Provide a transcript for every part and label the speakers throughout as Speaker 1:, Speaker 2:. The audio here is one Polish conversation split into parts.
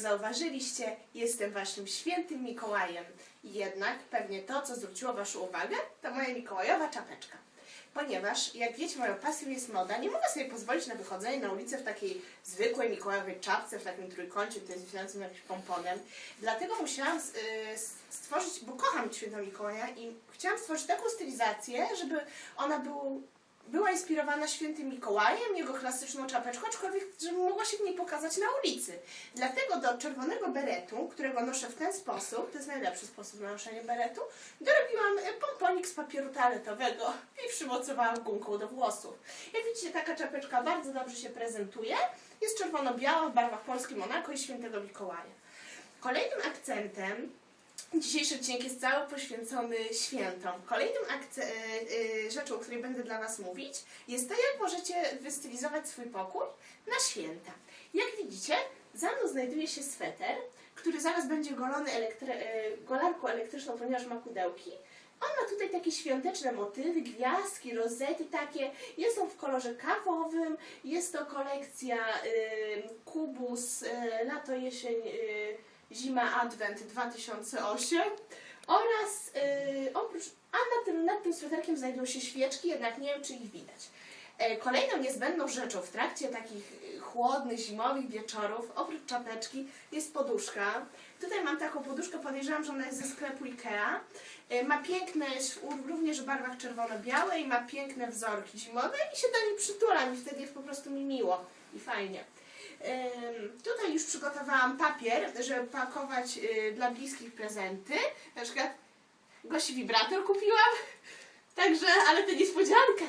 Speaker 1: zauważyliście, jestem waszym świętym Mikołajem. Jednak pewnie to, co zwróciło waszą uwagę, to moja mikołajowa czapeczka. Ponieważ, jak wiecie, moją pasją jest moda, nie mogę sobie pozwolić na wychodzenie na ulicę w takiej zwykłej mikołajowej czapce, w takim trójkącie, tutaj zwisającym jakimś pomponem. Dlatego musiałam y, stworzyć, bo kocham świętego Mikołaja i chciałam stworzyć taką stylizację, żeby ona był, była inspirowana świętym Mikołajem, jego klasyczną czapeczką, aczkolwiek, żeby mogła się w niej pokazać na ulicy. Dlatego do czerwonego beretu, którego noszę w ten sposób, to jest najlepszy sposób na noszenie beretu, dorobiłam e, pomponik z papieru toaletowego i przymocowałam gumką do włosów. Jak widzicie, taka czapeczka bardzo dobrze się prezentuje. Jest czerwono-biała w barwach Polski Monako i Świętego Mikołaja. Kolejnym akcentem Dzisiejszy odcinek jest cały poświęcony świętom. Kolejnym akce- e, e, rzeczą, o której będę dla Was mówić, jest to, jak możecie wystylizować swój pokój na święta. Jak widzicie, za mną znajduje się sweter, który zaraz będzie golony elektry- e, golarką elektryczną, ponieważ ma kudełki. On ma tutaj takie świąteczne motywy, gwiazdki, rozety takie. Jest on w kolorze kawowym. Jest to kolekcja y, Kubus y, lato, jesień, y, zima, adwent 2008. Oraz y, oprócz, a nad tym, nad tym sweterkiem znajdują się świeczki, jednak nie wiem, czy ich widać. E, Kolejną niezbędną rzeczą w trakcie takich y, chłodnych, zimowych wieczorów, oprócz czapeczki, jest poduszka. Tutaj mam taką poduszkę, podejrzewam, że ona jest ze sklepu Ikea. E, Ma piękne, również w barwach czerwono-białe i ma piękne wzorki zimowe i się do niej przytulam i wtedy jest po prostu mi miło i fajnie. Tutaj już przygotowałam papier, żeby pakować y, dla bliskich prezenty. Na przykład Gosi wibrator kupiłam. Także, ale to niespodzianka.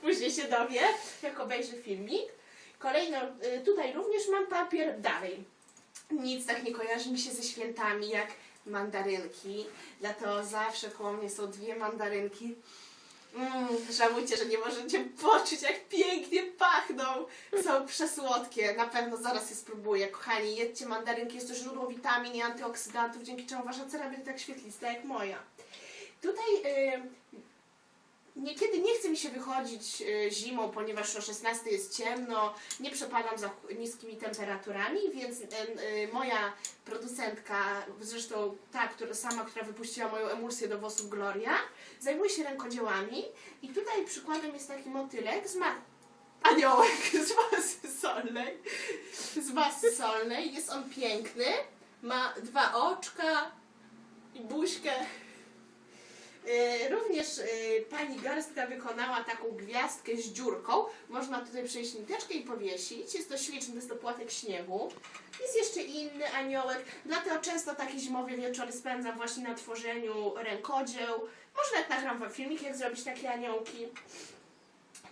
Speaker 1: Później się dowie, jak obejrzy filmik. Kolejno, y, tutaj również mam papier. Dalej. Nic tak nie kojarzy mi się ze świętami jak mandarynki. Dlatego zawsze koło mnie są dwie mandarynki. Mm, żałujcie, że nie możecie poczuć, jak pięknie pachną. Są przesłodkie. Na pewno zaraz je spróbuję. Kochani, jedźcie mandarynki. Jest to źródło witamin i antyoksydantów, dzięki czemu wasza cera będzie tak świetlista jak moja. Tutaj y, niekiedy nie chce mi się wychodzić y, zimą, ponieważ o 16 jest ciemno, nie przepadam za niskimi temperaturami, więc y, moja producentka, zresztą ta która, sama, która wypuściła moją emulsję do włosów Gloria, zajmuje się rękodziełami i tutaj przykładem jest taki motylek z ma- aniołek z masy solnej. Z masy solnej. Jest on piękny, ma dwa oczka i buźkę. Yy, Również yy, pani Garstka wykonała taką gwiazdkę z dziurką. Można tutaj przejść niteczkę i powiesić. Jest to śliczny, jest to płatek śniegu. Jest jeszcze inny aniołek. Dlatego często takie zimowe wieczory spędzam właśnie na tworzeniu rękodzieł. Może nawet nagram filmik, jak zrobić takie aniołki.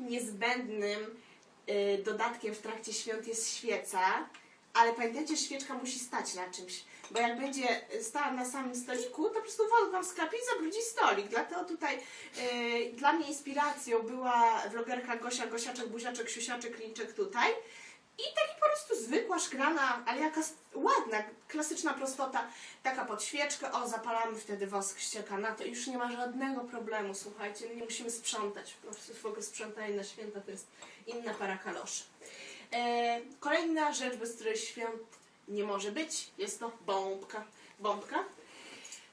Speaker 1: Niezbędnym yy, dodatkiem w trakcie świąt jest świeca. Ale pamiętajcie, świeczka musi stać na czymś. Bo jak będzie stała na samym stoliku, to po prostu woda wam skapie i zabrudzi stolik. Dlatego tutaj yy, dla mnie inspiracją była vlogerka Gosia Gosiaczek, Buziaczek, Siusiaczek, Linczek tutaj. I taki po prostu zwykła, szklana, ale jaka ładna, klasyczna prostota, taka pod świeczkę, o zapalamy wtedy wosk ścieka na to i już nie ma żadnego problemu, słuchajcie, nie musimy sprzątać, po prostu w ogóle sprzątanie na święta to jest inna para kaloszy. E, kolejna rzecz, bez której świąt nie może być, jest to bombka. Bombka.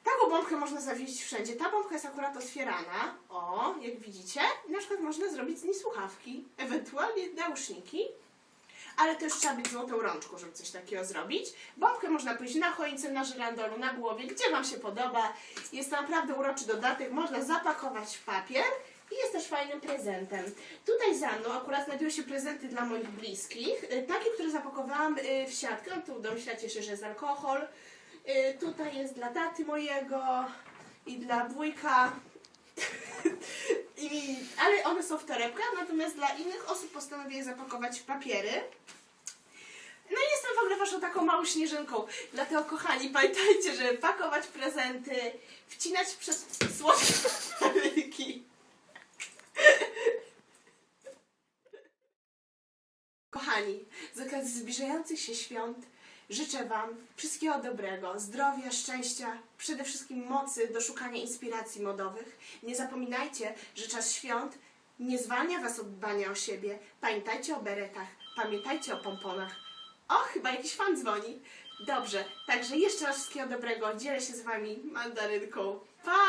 Speaker 1: Taką bombkę można zawieźć wszędzie. Ta bombka jest akurat otwierana, o, jak widzicie. Na przykład można zrobić z niej słuchawki, ewentualnie nauszniki. Ale też trzeba być złotą rączką, żeby coś takiego zrobić. Bombkę można pójść na choince, na żyrandolu, na głowie, gdzie Wam się podoba. Jest to naprawdę uroczy dodatek. Można zapakować w papier i jest też fajnym prezentem. Tutaj za mną akurat znajdują się prezenty dla moich bliskich. Y, Takie, które zapakowałam y, w siatkę. No tu domyślacie się, że jest alkohol. Y, Tutaj jest dla taty mojego i dla wujka. I, ale one są w torebkach, natomiast dla innych osób postanowię je zapakować w papiery. No i jestem w ogóle waszą taką małą śnieżynką. Dlatego, kochani, pamiętajcie, żeby pakować prezenty, wcinać przez słodkie Kochani, z okazji zbliżających się świąt życzę Wam wszystkiego dobrego, zdrowia, szczęścia, przede wszystkim mocy do szukania inspiracji modowych. Nie zapominajcie, że czas świąt nie zwalnia Was od dbania o siebie. Pamiętajcie o beretach, pamiętajcie o pomponach. O, chyba jakiś fan dzwoni. Dobrze, także jeszcze raz wszystkiego dobrego. Dzielę się z wami mandarynką. Pa!